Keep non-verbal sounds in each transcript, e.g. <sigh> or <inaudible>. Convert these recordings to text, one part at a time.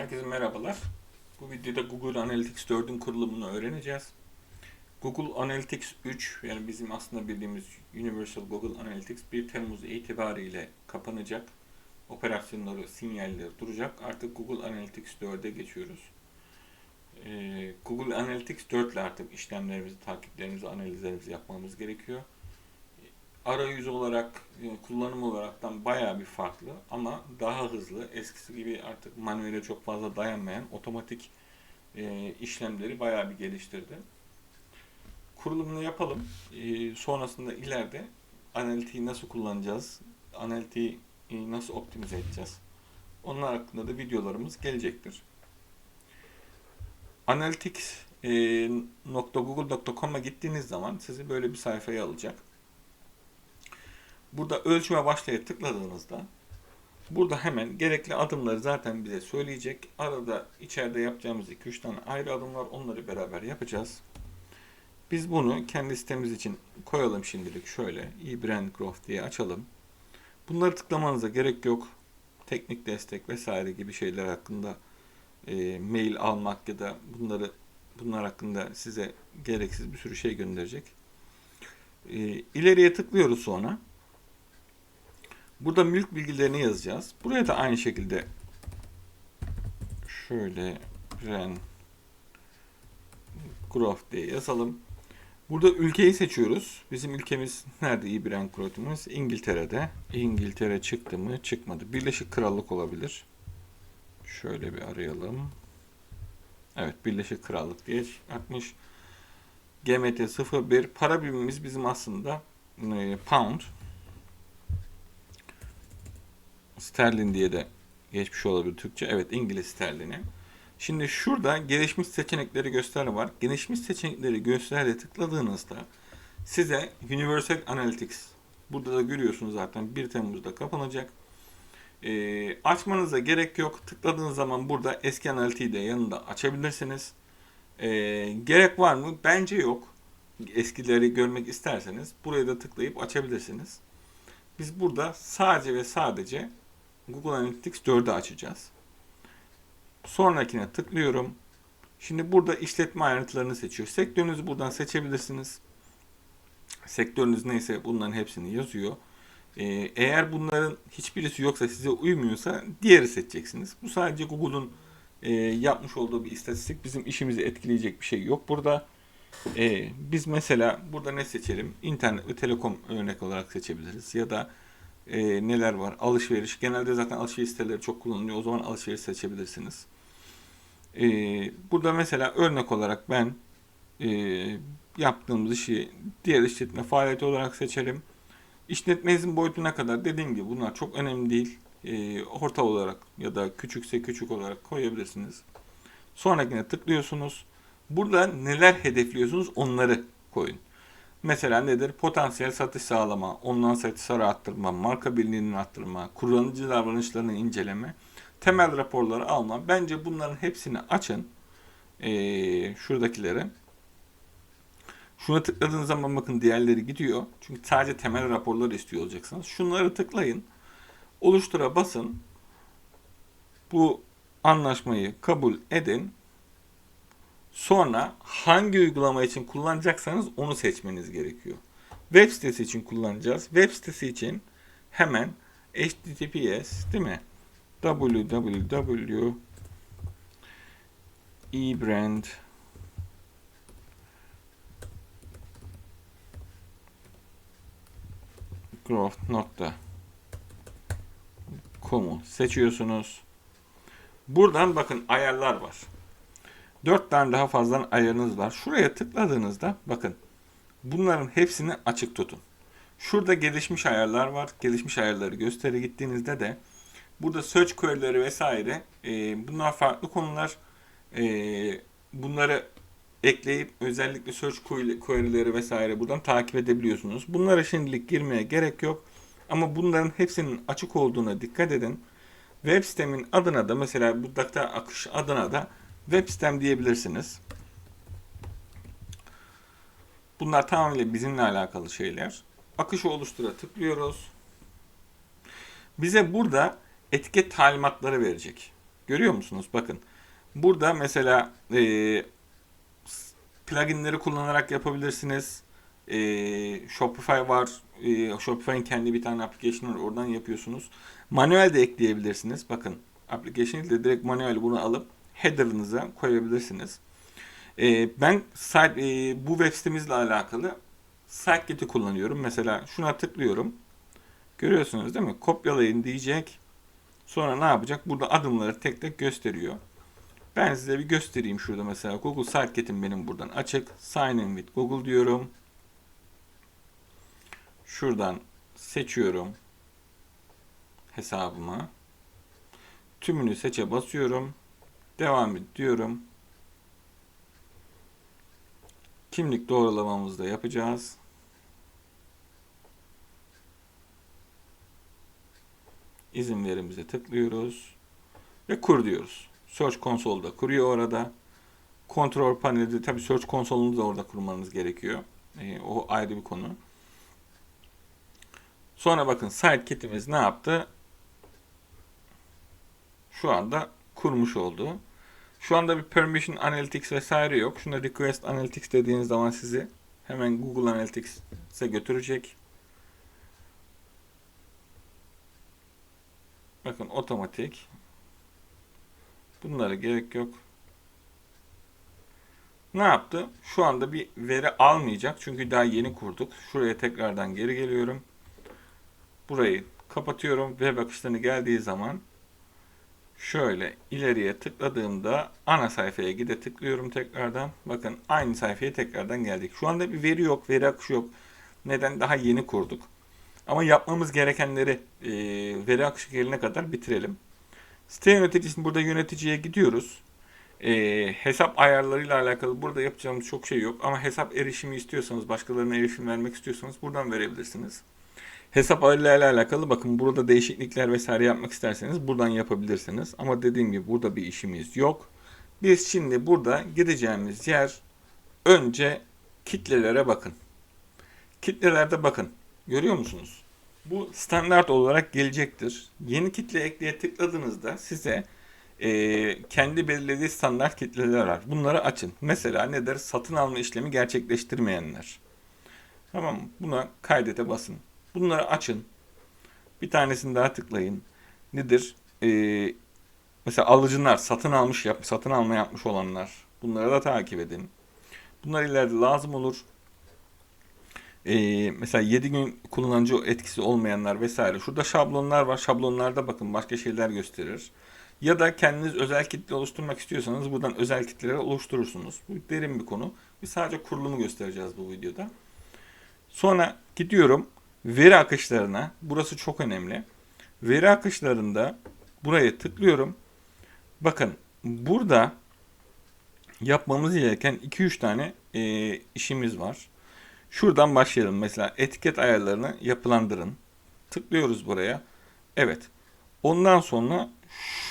Herkese merhabalar. Bu videoda Google Analytics 4'ün kurulumunu öğreneceğiz. Google Analytics 3 yani bizim aslında bildiğimiz Universal Google Analytics 1 Temmuz itibariyle kapanacak. Operasyonları, sinyalleri duracak. Artık Google Analytics 4'e geçiyoruz. Ee, Google Analytics 4 ile artık işlemlerimizi, takiplerimizi, analizlerimizi yapmamız gerekiyor arayüz olarak, e, kullanım olaraktan bayağı bir farklı ama daha hızlı. Eskisi gibi artık manuele çok fazla dayanmayan otomatik e, işlemleri bayağı bir geliştirdi. Kurulumunu yapalım. E, sonrasında ileride analitiği nasıl kullanacağız, analitiği e, nasıl optimize edeceğiz. Onlar hakkında da videolarımız gelecektir. Analytics.google.com'a gittiğiniz zaman sizi böyle bir sayfaya alacak. Burada ölçüme başlaya tıkladığınızda burada hemen gerekli adımları zaten bize söyleyecek. Arada içeride yapacağımız 2-3 tane ayrı adım var. Onları beraber yapacağız. Biz bunu kendi sitemiz için koyalım şimdilik şöyle. eBrand Growth diye açalım. Bunları tıklamanıza gerek yok. Teknik destek vesaire gibi şeyler hakkında e, mail almak ya da bunları bunlar hakkında size gereksiz bir sürü şey gönderecek. E, ileriye tıklıyoruz sonra. Burada mülk bilgilerini yazacağız. Buraya da aynı şekilde şöyle ren growth diye yazalım. Burada ülkeyi seçiyoruz. Bizim ülkemiz nerede iyi bir renk growth'umuz? İngiltere'de. İngiltere çıktı mı? Çıkmadı. Birleşik Krallık olabilir. Şöyle bir arayalım. Evet Birleşik Krallık diye atmış. GMT 01 para birimimiz bizim aslında e, pound. Sterlin diye de geçmiş olabilir Türkçe. Evet İngiliz sterlini. Şimdi şurada gelişmiş seçenekleri göster var. Gelişmiş seçenekleri göster'e tıkladığınızda size Universal Analytics burada da görüyorsunuz zaten 1 Temmuz'da kapanacak. E, açmanıza gerek yok. Tıkladığınız zaman burada eski analitiği de yanında açabilirsiniz. E, gerek var mı? Bence yok. Eskileri görmek isterseniz buraya da tıklayıp açabilirsiniz. Biz burada sadece ve sadece Google Analytics 4'ü açacağız. Sonrakine tıklıyorum. Şimdi burada işletme ayrıntılarını seçiyor. Sektörünüzü buradan seçebilirsiniz. Sektörünüz neyse bunların hepsini yazıyor. Ee, eğer bunların hiçbirisi yoksa size uymuyorsa diğeri seçeceksiniz. Bu sadece Google'un e, yapmış olduğu bir istatistik. Bizim işimizi etkileyecek bir şey yok burada. Ee, biz mesela burada ne seçelim? İnternet ve telekom örnek olarak seçebiliriz. Ya da e, neler var? Alışveriş. Genelde zaten alışveriş siteleri çok kullanılıyor. O zaman alışveriş seçebilirsiniz. E, burada mesela örnek olarak ben e, yaptığımız işi diğer işletme faaliyeti olarak seçelim. İşletmenizin boyutuna kadar dediğim gibi bunlar çok önemli değil. E, orta olarak ya da küçükse küçük olarak koyabilirsiniz. Sonrakine tıklıyorsunuz. Burada neler hedefliyorsunuz onları koyun. Mesela nedir? Potansiyel satış sağlama, online satışları arttırma, marka bilinirliğini arttırma, kullanıcı davranışlarını inceleme, temel raporları alma. Bence bunların hepsini açın. Ee, şuradakileri. Şuna tıkladığınız zaman bakın diğerleri gidiyor. Çünkü sadece temel raporları istiyor olacaksınız. Şunları tıklayın. Oluştura basın. Bu anlaşmayı kabul edin. Sonra hangi uygulama için kullanacaksanız onu seçmeniz gerekiyor. Web sitesi için kullanacağız. Web sitesi için hemen https değil mi? www ebrand growth.com'u seçiyorsunuz. Buradan bakın ayarlar var. 4 tane daha fazla ayarınız var. Şuraya tıkladığınızda bakın bunların hepsini açık tutun. Şurada gelişmiş ayarlar var. Gelişmiş ayarları gösteri gittiğinizde de burada search query'leri vesaire e, bunlar farklı konular. E, bunları ekleyip özellikle search query'leri vesaire buradan takip edebiliyorsunuz. Bunlara şimdilik girmeye gerek yok. Ama bunların hepsinin açık olduğuna dikkat edin. Web sitemin adına da mesela bu data akış adına da web sitem diyebilirsiniz. Bunlar tamamıyla bizimle alakalı şeyler. Akışı oluştura tıklıyoruz. Bize burada etiket talimatları verecek. Görüyor musunuz? Bakın. Burada mesela e, pluginleri kullanarak yapabilirsiniz. E, Shopify var. E, Shopify'in kendi bir tane application var. Oradan yapıyorsunuz. Manuel de ekleyebilirsiniz. Bakın. Application ile direkt manuel bunu alıp header'ınıza koyabilirsiniz. E, ben e, bu web sitemizle alakalı Sitekit'i kullanıyorum. Mesela şuna tıklıyorum. Görüyorsunuz değil mi? Kopyalayın diyecek. Sonra ne yapacak? Burada adımları tek tek gösteriyor. Ben size bir göstereyim şurada mesela. Google Sitekit'im benim buradan açık. Sign in with Google diyorum. Şuradan seçiyorum hesabıma. Tümünü seçe basıyorum. Devam et diyorum. Kimlik doğrulamamızı da yapacağız. İzin verimize tıklıyoruz ve kur diyoruz. Search Console'da kuruyor orada. Kontrol panelde tabii Search Console'unu da orada kurmanız gerekiyor. E, o ayrı bir konu. Sonra bakın Sidekit'imiz ne yaptı? Şu anda kurmuş oldu. Şu anda bir permission analytics vesaire yok. Şuna request analytics dediğiniz zaman sizi hemen Google Analytics'e götürecek. Bakın otomatik. Bunlara gerek yok. Ne yaptı? Şu anda bir veri almayacak. Çünkü daha yeni kurduk. Şuraya tekrardan geri geliyorum. Burayı kapatıyorum. Web akışlarını geldiği zaman şöyle ileriye tıkladığımda ana sayfaya gide tıklıyorum tekrardan. Bakın aynı sayfaya tekrardan geldik. Şu anda bir veri yok, veri akışı yok. Neden? Daha yeni kurduk. Ama yapmamız gerekenleri e, veri akışı gelene kadar bitirelim. Site yöneticisinin burada yöneticiye gidiyoruz. E, hesap ayarlarıyla alakalı burada yapacağımız çok şey yok. Ama hesap erişimi istiyorsanız, başkalarına erişim vermek istiyorsanız buradan verebilirsiniz. Hesap ayarlarıyla alakalı bakın burada değişiklikler vesaire yapmak isterseniz buradan yapabilirsiniz. Ama dediğim gibi burada bir işimiz yok. Biz şimdi burada gideceğimiz yer önce kitlelere bakın. Kitlelerde bakın. Görüyor musunuz? Bu standart olarak gelecektir. Yeni kitle ekleye tıkladığınızda size e, kendi belirlediği standart kitleler var. Bunları açın. Mesela nedir? Satın alma işlemi gerçekleştirmeyenler. Tamam? Buna kaydete basın. Bunları açın. Bir tanesini daha tıklayın. Nedir? Ee, mesela alıcılar satın almış yap, satın alma yapmış olanlar. Bunları da takip edin. Bunlar ileride lazım olur. Ee, mesela 7 gün kullanıcı etkisi olmayanlar vesaire. Şurada şablonlar var. Şablonlarda bakın başka şeyler gösterir. Ya da kendiniz özel kitle oluşturmak istiyorsanız buradan özel kitleleri oluşturursunuz. Bu derin bir konu. Biz sadece kurulumu göstereceğiz bu videoda. Sonra gidiyorum veri akışlarına. Burası çok önemli. Veri akışlarında buraya tıklıyorum. Bakın burada yapmamız gereken 2-3 tane e, işimiz var. Şuradan başlayalım. Mesela etiket ayarlarını yapılandırın. Tıklıyoruz buraya. Evet. Ondan sonra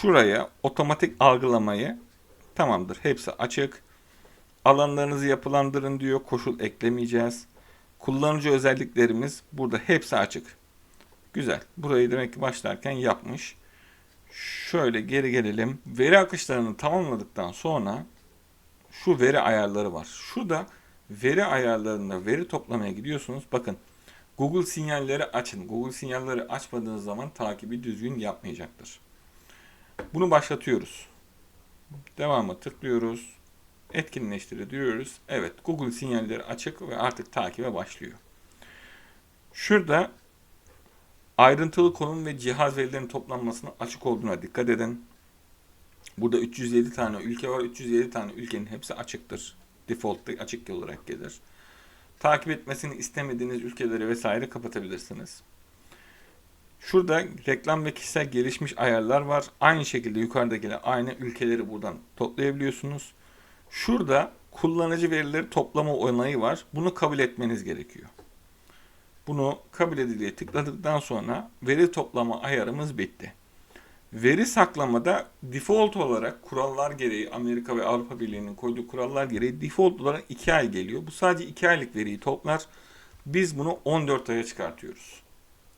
şuraya otomatik algılamayı tamamdır. Hepsi açık. Alanlarınızı yapılandırın diyor. Koşul eklemeyeceğiz. Kullanıcı özelliklerimiz burada hepsi açık. Güzel. Burayı demek ki başlarken yapmış. Şöyle geri gelelim. Veri akışlarını tamamladıktan sonra şu veri ayarları var. Şurada veri ayarlarında veri toplamaya gidiyorsunuz. Bakın Google sinyalleri açın. Google sinyalleri açmadığınız zaman takibi düzgün yapmayacaktır. Bunu başlatıyoruz. Devamı tıklıyoruz etkinleştiri diyoruz. Evet Google sinyalleri açık ve artık takibe başlıyor. Şurada ayrıntılı konum ve cihaz verilerinin toplanmasına açık olduğuna dikkat edin. Burada 307 tane ülke var. 307 tane ülkenin hepsi açıktır. Default'ta açık olarak gelir. Takip etmesini istemediğiniz ülkeleri vesaire kapatabilirsiniz. Şurada reklam ve kişisel gelişmiş ayarlar var. Aynı şekilde yukarıdakiler aynı ülkeleri buradan toplayabiliyorsunuz. Şurada kullanıcı verileri toplama onayı var. Bunu kabul etmeniz gerekiyor. Bunu kabul edildiği tıkladıktan sonra veri toplama ayarımız bitti. Veri saklamada default olarak kurallar gereği Amerika ve Avrupa Birliği'nin koyduğu kurallar gereği default olarak 2 ay geliyor. Bu sadece 2 aylık veriyi toplar. Biz bunu 14 aya çıkartıyoruz.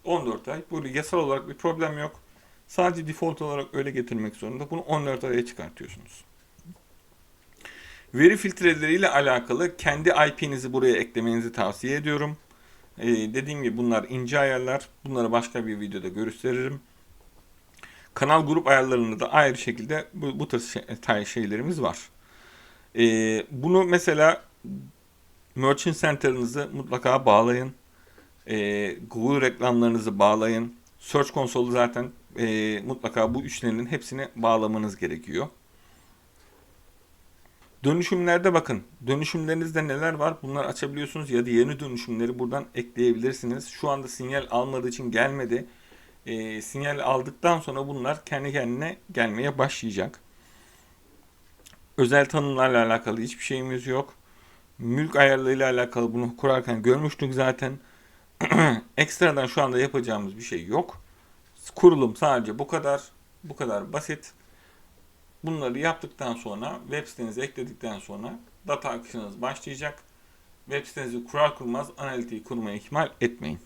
14 ay. Burada yasal olarak bir problem yok. Sadece default olarak öyle getirmek zorunda. Bunu 14 araya çıkartıyorsunuz. Veri filtreleriyle alakalı kendi IP'nizi buraya eklemenizi tavsiye ediyorum. Ee, dediğim gibi bunlar ince ayarlar. Bunları başka bir videoda gösteririm. Kanal grup ayarlarında da ayrı şekilde bu, bu tarz şey, şeylerimiz var. Ee, bunu mesela Merchant Center'ınızı mutlaka bağlayın. Ee, Google reklamlarınızı bağlayın. Search Console'u zaten e, mutlaka bu üçlerin hepsini bağlamanız gerekiyor. Dönüşümlerde bakın. Dönüşümlerinizde neler var? Bunları açabiliyorsunuz ya da yeni dönüşümleri buradan ekleyebilirsiniz. Şu anda sinyal almadığı için gelmedi. E, sinyal aldıktan sonra bunlar kendi kendine gelmeye başlayacak. Özel tanımlarla alakalı hiçbir şeyimiz yok. Mülk ayarlarıyla alakalı bunu kurarken görmüştük zaten. <clears throat> Ekstradan şu anda yapacağımız bir şey yok. Kurulum sadece bu kadar. Bu kadar basit. Bunları yaptıktan sonra web sitenize ekledikten sonra data akışınız başlayacak. Web sitenizi kurar kurmaz analitiği kurmayı ihmal etmeyin.